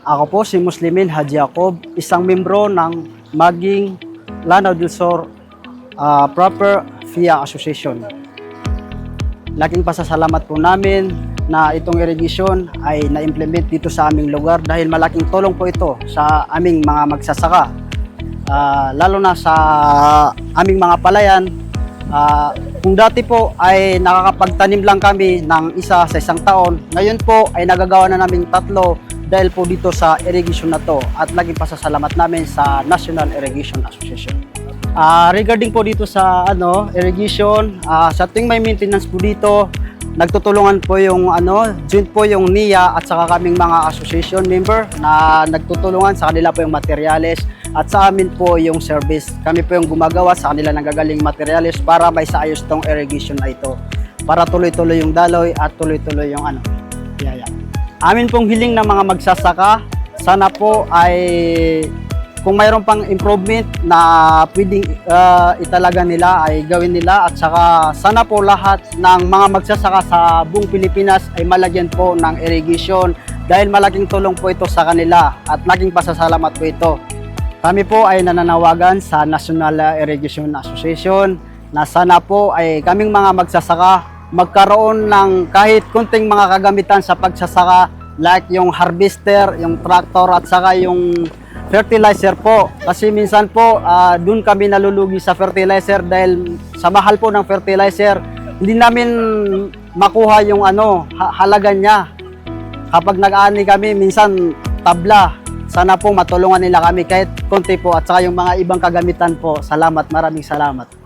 Ako po si Muslimin Haji Jacob, isang membro ng Maging Lanao del Sur ah, Proper FIA Association. Laking pasasalamat po namin na itong irrigation ay na-implement dito sa aming lugar dahil malaking tulong po ito sa aming mga magsasaka. Ah, lalo na sa aming mga palayan, ah, kung dati po ay nakakapagtanim lang kami ng isa sa isang taon, ngayon po ay nagagawa na namin tatlo dahil po dito sa irrigation na to at laging pasasalamat namin sa National Irrigation Association. Ah, regarding po dito sa ano, irrigation, ah, sa tuwing may maintenance po dito, nagtutulungan po yung ano, joint po yung NIA at saka kaming mga association member na nagtutulungan sa kanila po yung materials at sa amin po yung service. Kami po yung gumagawa sa kanila ng gagaling materials para may saayos tong irrigation na ito. Para tuloy-tuloy yung daloy at tuloy-tuloy yung ano. Amin pong hiling ng mga magsasaka, sana po ay kung mayroon pang improvement na pwedeng ah, italaga nila ay gawin nila at saka sana po lahat ng mga magsasaka sa buong Pilipinas ay malagyan po ng irrigation dahil malaking tulong po ito sa kanila at laking pasasalamat po ito. Kami po ay nananawagan sa National Irrigation Association na sana po ay kaming mga magsasaka magkaroon ng kahit kunting mga kagamitan sa pagsasaka like yung harvester, yung tractor at saka yung fertilizer po. Kasi minsan po ah, doon kami nalulugi sa fertilizer dahil sa mahal po ng fertilizer hindi namin makuha yung ano ha- halaga niya. Kapag nag-ani kami minsan tabla. Sana po matulungan nila kami kahit konti po at saka yung mga ibang kagamitan po. Salamat, maraming salamat.